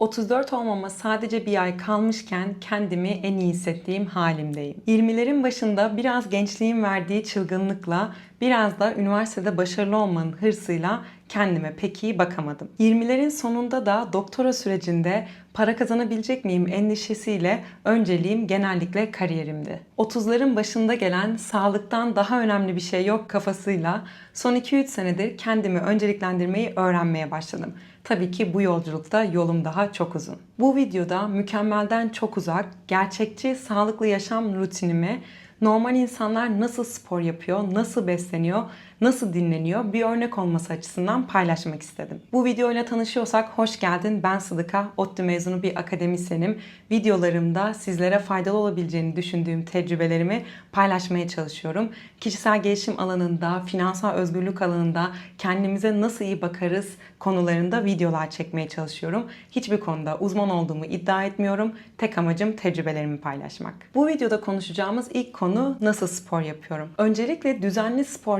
34 olmama sadece bir ay kalmışken kendimi en iyi hissettiğim halimdeyim. 20'lerin başında biraz gençliğin verdiği çılgınlıkla, biraz da üniversitede başarılı olmanın hırsıyla kendime pek iyi bakamadım. 20'lerin sonunda da doktora sürecinde para kazanabilecek miyim endişesiyle önceliğim genellikle kariyerimdi. 30'ların başında gelen sağlıktan daha önemli bir şey yok kafasıyla son 2-3 senedir kendimi önceliklendirmeyi öğrenmeye başladım. Tabii ki bu yolculukta yolum daha çok uzun. Bu videoda mükemmelden çok uzak, gerçekçi, sağlıklı yaşam rutinimi, normal insanlar nasıl spor yapıyor, nasıl besleniyor, nasıl dinleniyor bir örnek olması açısından paylaşmak istedim. Bu videoyla tanışıyorsak hoş geldin. Ben Sıdıka, ODTÜ mezunu bir akademisyenim. Videolarımda sizlere faydalı olabileceğini düşündüğüm tecrübelerimi paylaşmaya çalışıyorum. Kişisel gelişim alanında, finansal özgürlük alanında kendimize nasıl iyi bakarız konularında videolar çekmeye çalışıyorum. Hiçbir konuda uzman olduğumu iddia etmiyorum. Tek amacım tecrübelerimi paylaşmak. Bu videoda konuşacağımız ilk konu nasıl spor yapıyorum. Öncelikle düzenli spor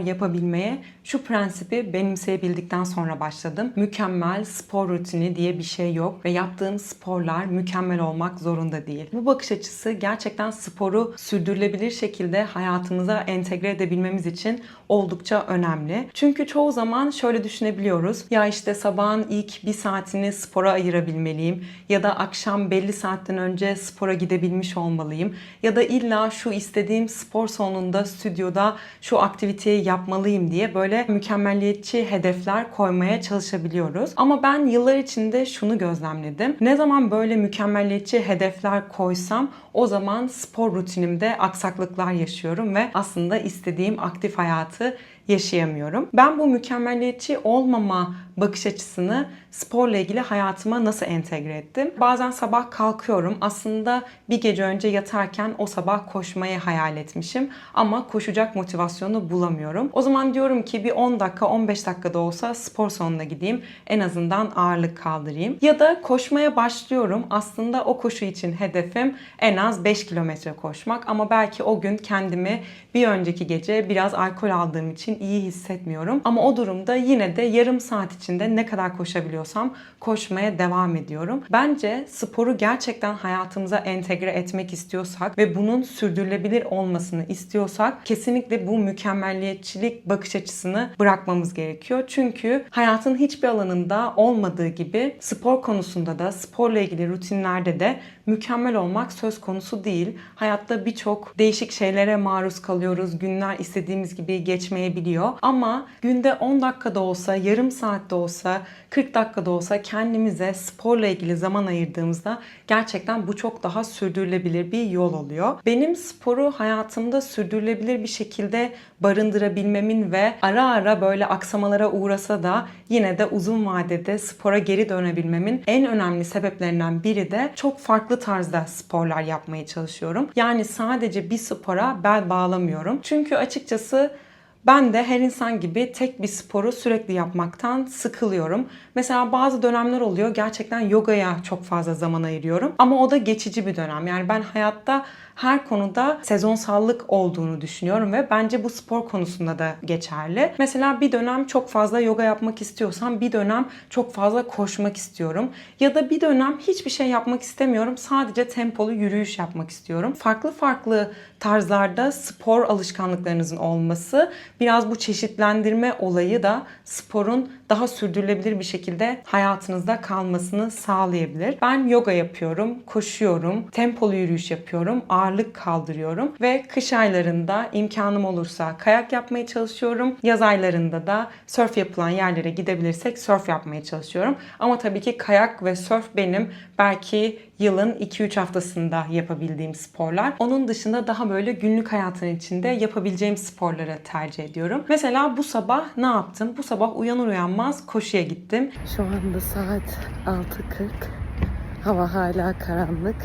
yapabilmeye şu prensibi benimseyebildikten sonra başladım. Mükemmel spor rutini diye bir şey yok ve yaptığım sporlar mükemmel olmak zorunda değil. Bu bakış açısı gerçekten sporu sürdürülebilir şekilde hayatımıza entegre edebilmemiz için oldukça önemli. Çünkü çoğu zaman şöyle düşünebiliyoruz. Ya işte sabahın ilk bir saatini spora ayırabilmeliyim ya da akşam belli saatten önce spora gidebilmiş olmalıyım ya da illa şu istediğim spor salonunda, stüdyoda şu aktiviteyi yapmalıyım diye böyle mükemmelliyetçi hedefler koymaya çalışabiliyoruz. Ama ben yıllar içinde şunu gözlemledim. Ne zaman böyle mükemmelliyetçi hedefler koysam o zaman spor rutinimde aksaklıklar yaşıyorum ve aslında istediğim aktif hayatı yaşayamıyorum. Ben bu mükemmelliyetçi olmama bakış açısını sporla ilgili hayatıma nasıl entegre ettim? Bazen sabah kalkıyorum. Aslında bir gece önce yatarken o sabah koşmayı hayal etmişim ama koşacak motivasyonu bulamıyorum. O zaman diyorum ki bir 10 dakika 15 dakika da olsa spor salonuna gideyim. En azından ağırlık kaldırayım. Ya da koşmaya başlıyorum. Aslında o koşu için hedefim en az 5 kilometre koşmak ama belki o gün kendimi bir önceki gece biraz alkol aldığım için iyi hissetmiyorum. Ama o durumda yine de yarım saat içinde ne kadar koşabiliyorsam koşmaya devam ediyorum. Bence sporu gerçekten hayatımıza entegre etmek istiyorsak ve bunun sürdürülebilir olmasını istiyorsak kesinlikle bu mükemmelliyetçilik bakış açısını bırakmamız gerekiyor. Çünkü hayatın hiçbir alanında olmadığı gibi spor konusunda da sporla ilgili rutinlerde de mükemmel olmak söz konusu değil. Hayatta birçok değişik şeylere maruz kalıyoruz. Günler istediğimiz gibi geçmeyebiliyor. Ama günde 10 dakikada olsa, yarım saatte olsa, 40 dakikada olsa kendimize sporla ilgili zaman ayırdığımızda gerçekten bu çok daha sürdürülebilir bir yol oluyor. Benim sporu hayatımda sürdürülebilir bir şekilde barındırabilmemin ve ara ara böyle aksamalara uğrasa da yine de uzun vadede spora geri dönebilmemin en önemli sebeplerinden biri de çok farklı tarzda sporlar yapmaya çalışıyorum. Yani sadece bir spora bel bağlamıyorum. Çünkü açıkçası ben de her insan gibi tek bir sporu sürekli yapmaktan sıkılıyorum. Mesela bazı dönemler oluyor gerçekten yogaya çok fazla zaman ayırıyorum. Ama o da geçici bir dönem. Yani ben hayatta her konuda sezonsallık olduğunu düşünüyorum ve bence bu spor konusunda da geçerli. Mesela bir dönem çok fazla yoga yapmak istiyorsam bir dönem çok fazla koşmak istiyorum. Ya da bir dönem hiçbir şey yapmak istemiyorum. Sadece tempolu yürüyüş yapmak istiyorum. Farklı farklı tarzlarda spor alışkanlıklarınızın olması biraz bu çeşitlendirme olayı da sporun daha sürdürülebilir bir şekilde hayatınızda kalmasını sağlayabilir. Ben yoga yapıyorum, koşuyorum, tempolu yürüyüş yapıyorum, ağırlık kaldırıyorum ve kış aylarında imkanım olursa kayak yapmaya çalışıyorum. Yaz aylarında da surf yapılan yerlere gidebilirsek surf yapmaya çalışıyorum. Ama tabii ki kayak ve surf benim belki yılın 2-3 haftasında yapabildiğim sporlar. Onun dışında daha böyle günlük hayatın içinde yapabileceğim sporları tercih ediyorum. Mesela bu sabah ne yaptım? Bu sabah uyanır uyanmaz koşuya gittim. Şu anda saat 6.40. Hava hala karanlık.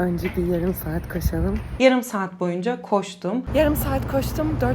Önce bir yarım saat koşalım. Yarım saat boyunca koştum. Yarım saat koştum. 4.40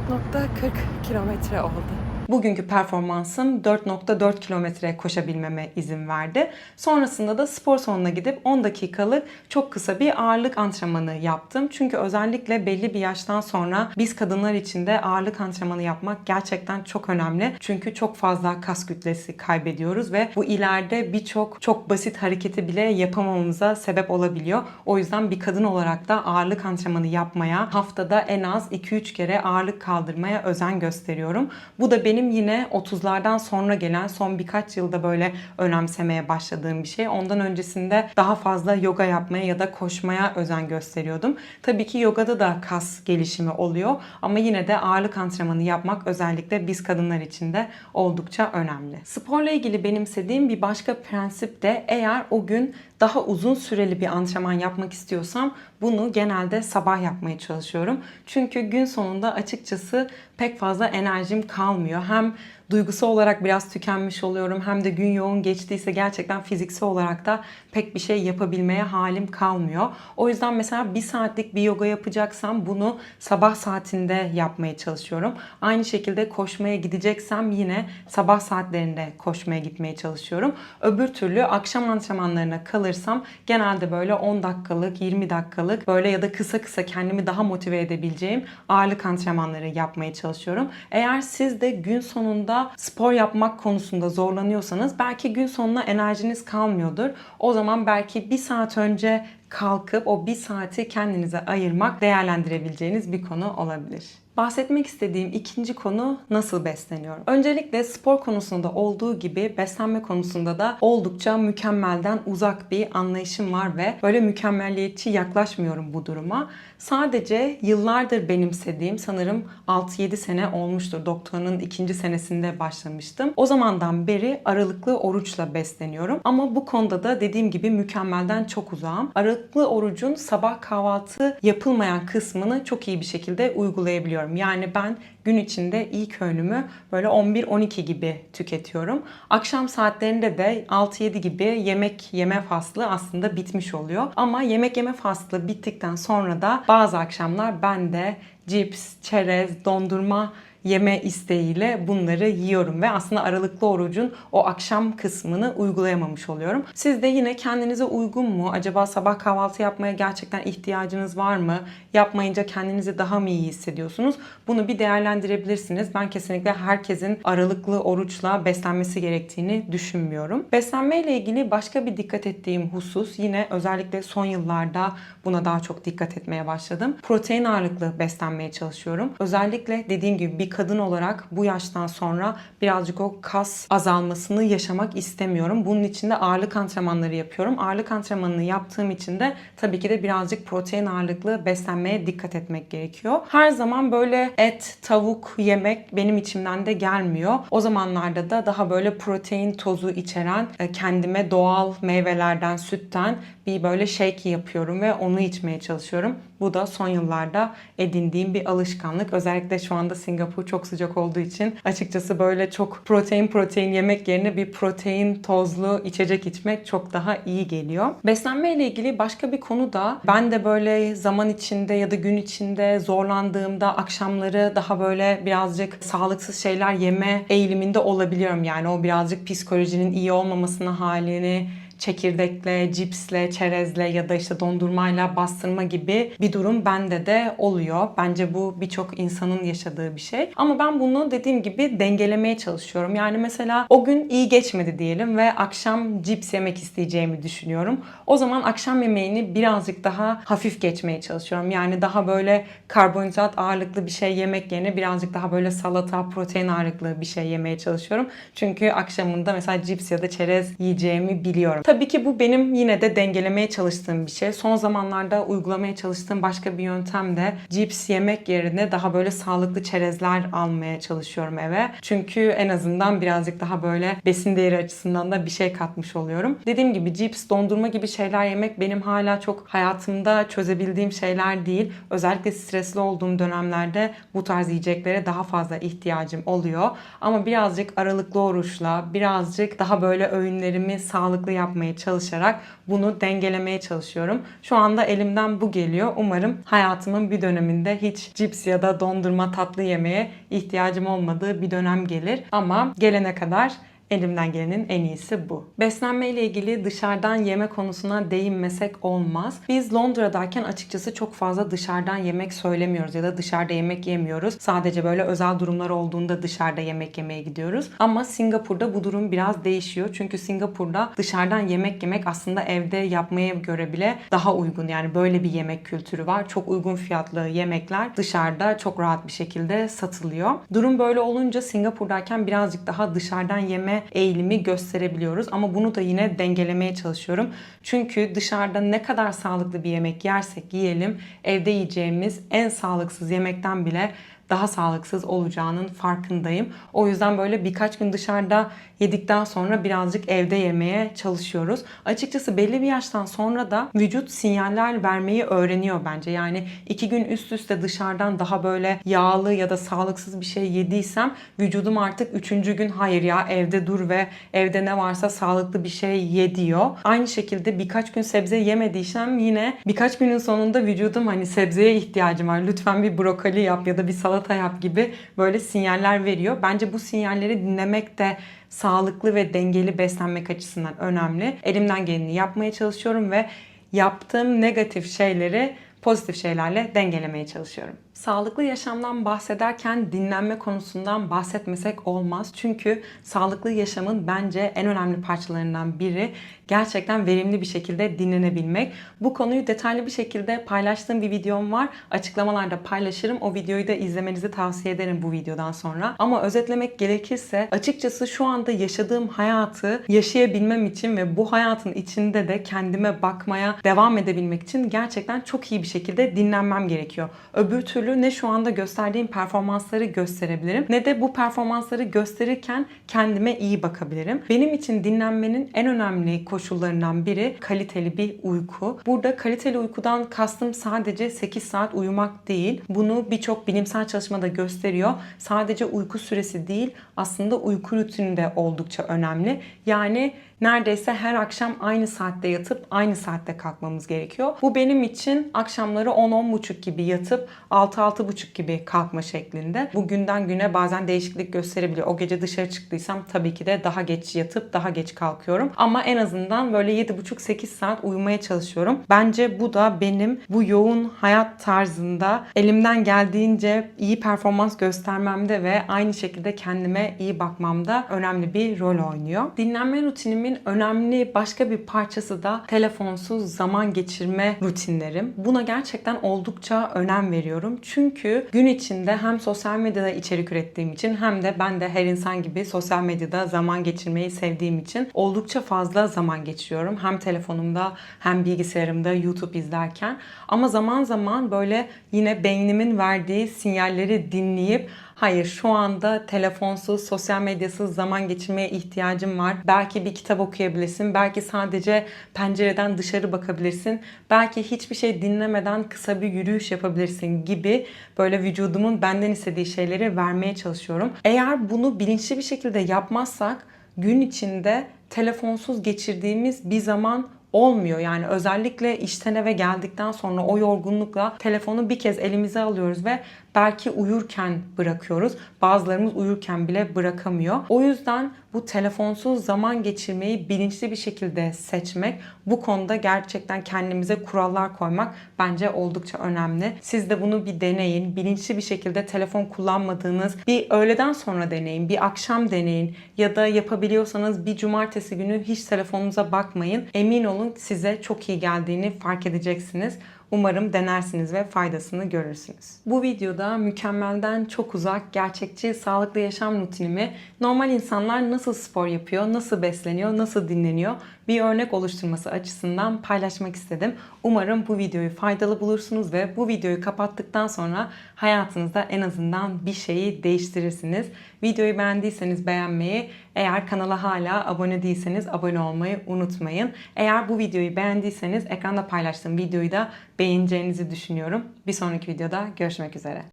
kilometre oldu. Bugünkü performansım 4.4 kilometre koşabilmeme izin verdi. Sonrasında da spor salonuna gidip 10 dakikalık çok kısa bir ağırlık antrenmanı yaptım. Çünkü özellikle belli bir yaştan sonra biz kadınlar için de ağırlık antrenmanı yapmak gerçekten çok önemli. Çünkü çok fazla kas kütlesi kaybediyoruz ve bu ileride birçok çok basit hareketi bile yapamamamıza sebep olabiliyor. O yüzden bir kadın olarak da ağırlık antrenmanı yapmaya, haftada en az 2-3 kere ağırlık kaldırmaya özen gösteriyorum. Bu da benim yine 30'lardan sonra gelen son birkaç yılda böyle önemsemeye başladığım bir şey. Ondan öncesinde daha fazla yoga yapmaya ya da koşmaya özen gösteriyordum. Tabii ki yogada da kas gelişimi oluyor ama yine de ağırlık antrenmanı yapmak özellikle biz kadınlar için de oldukça önemli. Sporla ilgili benimsediğim bir başka prensip de eğer o gün daha uzun süreli bir antrenman yapmak istiyorsam bunu genelde sabah yapmaya çalışıyorum. Çünkü gün sonunda açıkçası pek fazla enerjim kalmıyor. Hem duygusal olarak biraz tükenmiş oluyorum hem de gün yoğun geçtiyse gerçekten fiziksel olarak da pek bir şey yapabilmeye halim kalmıyor. O yüzden mesela bir saatlik bir yoga yapacaksam bunu sabah saatinde yapmaya çalışıyorum. Aynı şekilde koşmaya gideceksem yine sabah saatlerinde koşmaya gitmeye çalışıyorum. Öbür türlü akşam antrenmanlarına kalırsam genelde böyle 10 dakikalık, 20 dakikalık böyle ya da kısa kısa kendimi daha motive edebileceğim ağırlık antrenmanları yapmaya çalışıyorum. Eğer siz de gün sonunda spor yapmak konusunda zorlanıyorsanız belki gün sonuna enerjiniz kalmıyordur. O zaman belki bir saat önce kalkıp o bir saati kendinize ayırmak değerlendirebileceğiniz bir konu olabilir. Bahsetmek istediğim ikinci konu nasıl besleniyorum? Öncelikle spor konusunda olduğu gibi beslenme konusunda da oldukça mükemmelden uzak bir anlayışım var ve böyle mükemmelliyetçi yaklaşmıyorum bu duruma. Sadece yıllardır benimsediğim sanırım 6-7 sene olmuştur. Doktorunun ikinci senesinde başlamıştım. O zamandan beri aralıklı oruçla besleniyorum. Ama bu konuda da dediğim gibi mükemmelden çok uzağım. Aralıklı orucun sabah kahvaltı yapılmayan kısmını çok iyi bir şekilde uygulayabiliyorum. Yani ben gün içinde ilk öğünümü böyle 11-12 gibi tüketiyorum. Akşam saatlerinde de 6-7 gibi yemek yeme faslı aslında bitmiş oluyor. Ama yemek yeme faslı bittikten sonra da bazı akşamlar ben de cips, çerez, dondurma yeme isteğiyle bunları yiyorum ve aslında aralıklı orucun o akşam kısmını uygulayamamış oluyorum. Siz de yine kendinize uygun mu? Acaba sabah kahvaltı yapmaya gerçekten ihtiyacınız var mı? Yapmayınca kendinizi daha mı iyi hissediyorsunuz? Bunu bir değerlendirebilirsiniz. Ben kesinlikle herkesin aralıklı oruçla beslenmesi gerektiğini düşünmüyorum. Beslenme ile ilgili başka bir dikkat ettiğim husus yine özellikle son yıllarda buna daha çok dikkat etmeye başladım. Protein ağırlıklı beslenmeye çalışıyorum. Özellikle dediğim gibi bir kadın olarak bu yaştan sonra birazcık o kas azalmasını yaşamak istemiyorum. Bunun için de ağırlık antrenmanları yapıyorum. Ağırlık antrenmanını yaptığım için de tabii ki de birazcık protein ağırlıklı beslenmeye dikkat etmek gerekiyor. Her zaman böyle et, tavuk yemek benim içimden de gelmiyor. O zamanlarda da daha böyle protein tozu içeren e, kendime doğal meyvelerden, sütten bir böyle shake yapıyorum ve onu içmeye çalışıyorum. Bu da son yıllarda edindiğim bir alışkanlık. Özellikle şu anda Singapur çok sıcak olduğu için açıkçası böyle çok protein protein yemek yerine bir protein tozlu içecek içmek çok daha iyi geliyor. Beslenme ile ilgili başka bir konu da ben de böyle zaman içinde ya da gün içinde zorlandığımda akşamları daha böyle birazcık sağlıksız şeyler yeme eğiliminde olabiliyorum. Yani o birazcık psikolojinin iyi olmamasına halini çekirdekle, cipsle, çerezle ya da işte dondurmayla bastırma gibi bir durum bende de oluyor. Bence bu birçok insanın yaşadığı bir şey. Ama ben bunu dediğim gibi dengelemeye çalışıyorum. Yani mesela o gün iyi geçmedi diyelim ve akşam cips yemek isteyeceğimi düşünüyorum. O zaman akşam yemeğini birazcık daha hafif geçmeye çalışıyorum. Yani daha böyle karbonhidrat ağırlıklı bir şey yemek yerine birazcık daha böyle salata, protein ağırlıklı bir şey yemeye çalışıyorum. Çünkü akşamında mesela cips ya da çerez yiyeceğimi biliyorum. Tabii ki bu benim yine de dengelemeye çalıştığım bir şey. Son zamanlarda uygulamaya çalıştığım başka bir yöntem de cips yemek yerine daha böyle sağlıklı çerezler almaya çalışıyorum eve. Çünkü en azından birazcık daha böyle besin değeri açısından da bir şey katmış oluyorum. Dediğim gibi cips, dondurma gibi şeyler yemek benim hala çok hayatımda çözebildiğim şeyler değil. Özellikle stresli olduğum dönemlerde bu tarz yiyeceklere daha fazla ihtiyacım oluyor. Ama birazcık aralıklı oruçla, birazcık daha böyle öğünlerimi sağlıklı yapmaya yapmaya çalışarak bunu dengelemeye çalışıyorum. Şu anda elimden bu geliyor. Umarım hayatımın bir döneminde hiç cips ya da dondurma tatlı yemeye ihtiyacım olmadığı bir dönem gelir. Ama gelene kadar Elimden gelenin en iyisi bu. Beslenme ile ilgili dışarıdan yeme konusuna değinmesek olmaz. Biz Londra'dayken açıkçası çok fazla dışarıdan yemek söylemiyoruz ya da dışarıda yemek yemiyoruz. Sadece böyle özel durumlar olduğunda dışarıda yemek yemeye gidiyoruz. Ama Singapur'da bu durum biraz değişiyor. Çünkü Singapur'da dışarıdan yemek yemek aslında evde yapmaya göre bile daha uygun. Yani böyle bir yemek kültürü var. Çok uygun fiyatlı yemekler dışarıda çok rahat bir şekilde satılıyor. Durum böyle olunca Singapur'dayken birazcık daha dışarıdan yeme eğilimi gösterebiliyoruz. Ama bunu da yine dengelemeye çalışıyorum. Çünkü dışarıda ne kadar sağlıklı bir yemek yersek yiyelim evde yiyeceğimiz en sağlıksız yemekten bile daha sağlıksız olacağının farkındayım. O yüzden böyle birkaç gün dışarıda yedikten sonra birazcık evde yemeye çalışıyoruz. Açıkçası belli bir yaştan sonra da vücut sinyaller vermeyi öğreniyor bence. Yani iki gün üst üste dışarıdan daha böyle yağlı ya da sağlıksız bir şey yediysem vücudum artık üçüncü gün hayır ya evde dur ve evde ne varsa sağlıklı bir şey ye diyor. Aynı şekilde birkaç gün sebze yemediysem yine birkaç günün sonunda vücudum hani sebzeye ihtiyacım var. Lütfen bir brokoli yap ya da bir salata yap gibi böyle sinyaller veriyor. Bence bu sinyalleri dinlemek de sağlıklı ve dengeli beslenmek açısından önemli. Elimden geleni yapmaya çalışıyorum ve yaptığım negatif şeyleri pozitif şeylerle dengelemeye çalışıyorum. Sağlıklı yaşamdan bahsederken dinlenme konusundan bahsetmesek olmaz. Çünkü sağlıklı yaşamın bence en önemli parçalarından biri gerçekten verimli bir şekilde dinlenebilmek. Bu konuyu detaylı bir şekilde paylaştığım bir videom var. Açıklamalarda paylaşırım. O videoyu da izlemenizi tavsiye ederim bu videodan sonra. Ama özetlemek gerekirse açıkçası şu anda yaşadığım hayatı yaşayabilmem için ve bu hayatın içinde de kendime bakmaya devam edebilmek için gerçekten çok iyi bir şekilde dinlenmem gerekiyor. Öbür türlü ne şu anda gösterdiğim performansları gösterebilirim ne de bu performansları gösterirken kendime iyi bakabilirim. Benim için dinlenmenin en önemli koşullarından biri kaliteli bir uyku. Burada kaliteli uykudan kastım sadece 8 saat uyumak değil. Bunu birçok bilimsel çalışmada gösteriyor. Sadece uyku süresi değil aslında uyku rutini de oldukça önemli. Yani neredeyse her akşam aynı saatte yatıp aynı saatte kalkmamız gerekiyor. Bu benim için akşamları 10-10.30 gibi yatıp 6-6.30 gibi kalkma şeklinde. Bu günden güne bazen değişiklik gösterebiliyor. O gece dışarı çıktıysam tabii ki de daha geç yatıp daha geç kalkıyorum. Ama en azından böyle 7.5-8 saat uyumaya çalışıyorum. Bence bu da benim bu yoğun hayat tarzında elimden geldiğince iyi performans göstermemde ve aynı şekilde kendime iyi bakmamda önemli bir rol oynuyor. Dinlenme rutinimi rutinimin önemli başka bir parçası da telefonsuz zaman geçirme rutinlerim. Buna gerçekten oldukça önem veriyorum. Çünkü gün içinde hem sosyal medyada içerik ürettiğim için hem de ben de her insan gibi sosyal medyada zaman geçirmeyi sevdiğim için oldukça fazla zaman geçiriyorum. Hem telefonumda hem bilgisayarımda YouTube izlerken. Ama zaman zaman böyle yine beynimin verdiği sinyalleri dinleyip Hayır şu anda telefonsuz, sosyal medyasız zaman geçirmeye ihtiyacım var. Belki bir kitap okuyabilirsin. Belki sadece pencereden dışarı bakabilirsin. Belki hiçbir şey dinlemeden kısa bir yürüyüş yapabilirsin gibi böyle vücudumun benden istediği şeyleri vermeye çalışıyorum. Eğer bunu bilinçli bir şekilde yapmazsak gün içinde telefonsuz geçirdiğimiz bir zaman olmuyor. Yani özellikle işten eve geldikten sonra o yorgunlukla telefonu bir kez elimize alıyoruz ve belki uyurken bırakıyoruz. Bazılarımız uyurken bile bırakamıyor. O yüzden bu telefonsuz zaman geçirmeyi bilinçli bir şekilde seçmek, bu konuda gerçekten kendimize kurallar koymak bence oldukça önemli. Siz de bunu bir deneyin. Bilinçli bir şekilde telefon kullanmadığınız bir öğleden sonra deneyin, bir akşam deneyin ya da yapabiliyorsanız bir cumartesi günü hiç telefonunuza bakmayın. Emin olun size çok iyi geldiğini fark edeceksiniz. Umarım denersiniz ve faydasını görürsünüz. Bu videoda mükemmelden çok uzak, gerçekçi, sağlıklı yaşam rutinimi normal insanlar nasıl spor yapıyor, nasıl besleniyor, nasıl dinleniyor bir örnek oluşturması açısından paylaşmak istedim. Umarım bu videoyu faydalı bulursunuz ve bu videoyu kapattıktan sonra hayatınızda en azından bir şeyi değiştirirsiniz. Videoyu beğendiyseniz beğenmeyi, eğer kanala hala abone değilseniz abone olmayı unutmayın. Eğer bu videoyu beğendiyseniz ekranda paylaştığım videoyu da beğeneceğinizi düşünüyorum. Bir sonraki videoda görüşmek üzere.